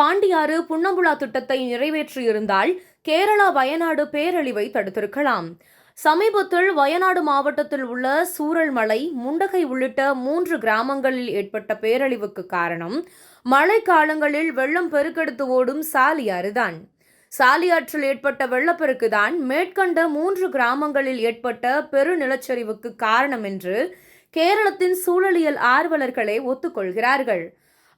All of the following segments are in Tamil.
பாண்டியாறு புன்னம்புழா திட்டத்தை நிறைவேற்றியிருந்தால் கேரளா வயநாடு பேரழிவை தடுத்திருக்கலாம். சமீபத்தில் வயநாடு மாவட்டத்தில் உள்ள சூரல்மலை முண்டகை உள்ளிட்ட மூன்று கிராமங்களில் ஏற்பட்ட பேரழிவுக்கு காரணம் மழை காலங்களில் வெள்ளம் பெருக்கெடுத்து ஓடும் சாலியாறுதான். சாலியாற்றில் ஏற்பட்ட வெள்ளப்பெருக்குதான் மேற்கண்ட மூன்று கிராமங்களில் ஏற்பட்ட பெருநிலச்சரிவுக்கு காரணம் என்று கேரளத்தின் சூழலியல் ஆர்வலர்களே ஒத்துக்கொள்கிறார்கள்.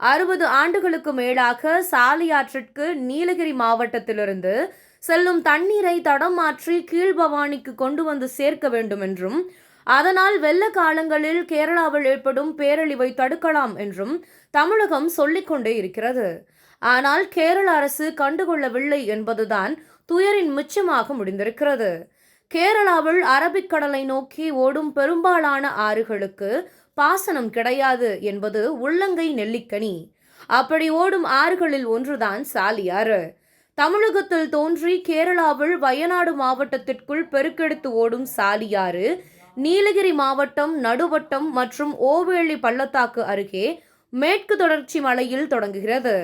அறுபது ஆண்டுகளுக்கு மேலாக சாலியாற்றிற்கு நீலகிரி மாவட்டத்திலிருந்து செல்லும் தண்ணீரை தடம் மாற்றி கீழ்பவானிக்கு கொண்டு வந்து சேர்க்க வேண்டும் என்றும் அதனால் வெள்ள காலங்களில் கேரளாவில் ஏற்படும் பேரழிவை தடுக்கலாம் என்றும் தமிழகம் சொல்லிக்கொண்டே இருக்கிறது. ஆனால் கேரள அரசு கண்டுகொள்ளவில்லை என்பதுதான் துயரின் மிச்சமாக முடிந்திருக்கிறது. கேரளாவில் அரபிக்கடலை நோக்கி ஓடும் பெரும்பாலான ஆறுகளுக்கு பாசனம் கிடையாது என்பது உள்ளங்கை நெல்லிக்கனி. அப்படி ஓடும் ஆறுகளில் ஒன்றுதான் சாலியாறு. தமிழகத்தில் தோன்றி கேரளாவில் வயநாடு மாவட்டத்திற்குள் பெருக்கெடுத்து ஓடும் சாலியாறு நீலகிரி மாவட்டம் நடுவட்டம் மற்றும் ஓவேளி பள்ளத்தாக்கு அருகே மேற்கு தொடர்ச்சி மலையில் தொடங்குகிறது.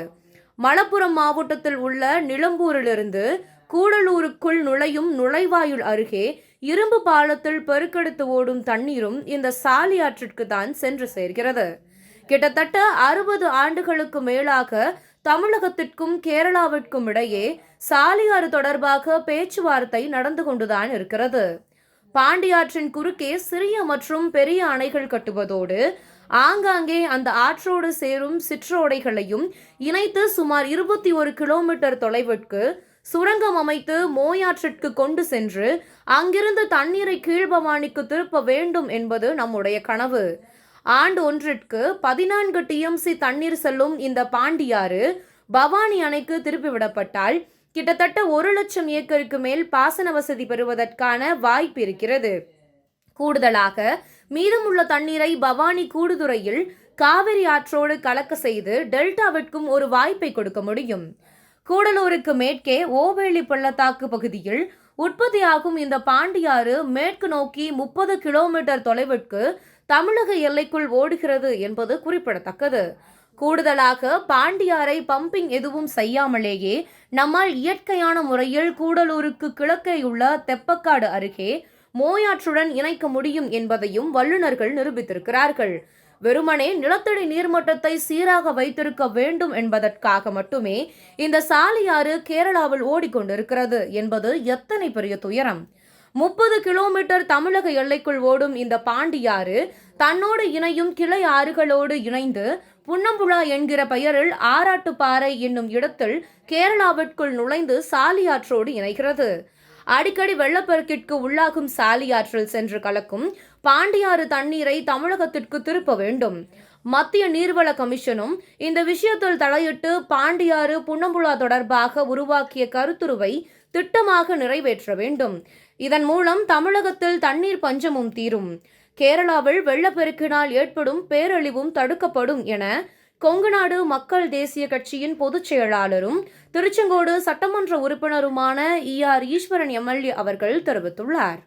மலப்புரம் மாவட்டத்தில் உள்ள நிலம்பூரிலிருந்து கூடலூருக்குள் நுழையும் நுழைவாயில் அருகே இரும்பு பாலத்தில் பெருக்கெடுத்து ஓடும் தண்ணீரும் இந்த சாலியாற்றிற்கு தான் சென்று சேர்கிறது. கிட்டத்தட்ட அறுபது ஆண்டுகளுக்கு மேலாக தமிழகத்திற்கும் கேரளாவிற்கும் இடையே சாலியாறு தொடர்பாக பேச்சுவார்த்தை நடந்து கொண்டுதான் இருக்கிறது. பாண்டியாற்றின் குறுக்கே சிறிய மற்றும் பெரிய அணைகள் கட்டுவதோடு ஆங்காங்கே அந்த ஆற்றோடு சேரும் சிற்றோடைகளையும் இணைத்து சுமார் இருபத்தி ஒரு கிலோமீட்டர் தொலைவிற்கு சுரங்கம் அமைத்து மோயாற்றிற்கு கொண்டு சென்று அங்கிருந்து தண்ணீரை கீழ்பவானிக்கு திருப்ப வேண்டும் என்பது நம்முடைய கனவு. ஆண்டு ஒன்றிற்கு பதினான்கு டிஎம்சி தண்ணீர் செல்லும் இந்த பாண்டியாறு பவானி அணைக்கு திருப்பிவிடப்பட்டால் கிட்டத்தட்ட ஒரு லட்சம் ஏக்கருக்கு மேல் பாசன வசதி பெறுவதற்கான வாய்ப்பு இருக்கிறது. கூடுதலாக மீதமுள்ள தண்ணீரை பவானி கூடுதுறையில் காவிரி ஆற்றோடு கலக்க செய்து டெல்டாவிற்கும் ஒரு வாய்ப்பை கொடுக்க முடியும். கூடலூருக்கு மேற்கே ஓவேலி பள்ளத்தாக்கு பகுதியில் உற்பத்தியாகும் இந்த பாண்டியாறு மேற்கு நோக்கி முப்பது கிலோமீட்டர் தொலைவிற்கு தமிழக எல்லைக்குள் ஓடுகிறது என்பது குறிப்பிடத்தக்கது. கூடுதலாக பாண்டியாரை பம்பிங் எதுவும் செய்யாமலேயே நம்மால் இயற்கையான முறையில் கூடலூருக்கு கிழக்கேயுள்ள தெப்பக்காடு அருகே மோயாற்றுடன் இணைக்க முடியும் என்பதையும் வல்லுநர்கள் நிரூபித்திருக்கிறார்கள். வெறுமனே நிலத்தடி நீர்மட்டத்தை சீராக வைத்திருக்க வேண்டும் என்பதற்காக மட்டுமே இந்த சாலியாறு கேரளாவில் ஓடிக்கொண்டிருக்கிறது என்பது எத்தனை பெரிய துயரம். முப்பது கிலோமீட்டர் தமிழக எல்லைக்குள் ஓடும் இந்த பாண்டியாறு தன்னோடு இணையும் கிளை ஆறுகளோடு இணைந்து புன்னம்புழா என்கிற பெயரில் ஆராட்டுப்பாறை என்னும் இடத்தில் கேரளாவிற்குள் நுழைந்து சாலியாற்றோடு இணைகிறது. அடிக்கடி வெள்ளப்பெருக்கிற்கு உள்ளாகும் சாலியாற்றில் சென்று கலக்கும் பாண்டியாறு தண்ணீரை தமிழகத்திற்கு திருப்ப வேண்டும். மத்திய நீர்வள கமிஷனும் இந்த விஷயத்தில் தலையிட்டு பாண்டியாறு புன்னம்புழா தொடர்பாக உருவாக்கிய கருத்துருவை திட்டமாக நிறைவேற்ற வேண்டும். இதன் மூலம் தமிழகத்தில் தண்ணீர் பஞ்சமும் தீரும். கேரளாவில் வெள்ளப்பெருக்கினால் ஏற்படும் பேரழிவும் தடுக்கப்படும் என கொங்குநாடு மக்கள் தேசிய கட்சியின் பொதுச் செயலாளரும் திருச்செங்கோடு சட்டமன்ற உறுப்பினருமான இ ஆர் ஈஸ்வரன் எம்எல்ஏ அவர்கள் தெரிவித்துள்ளார்.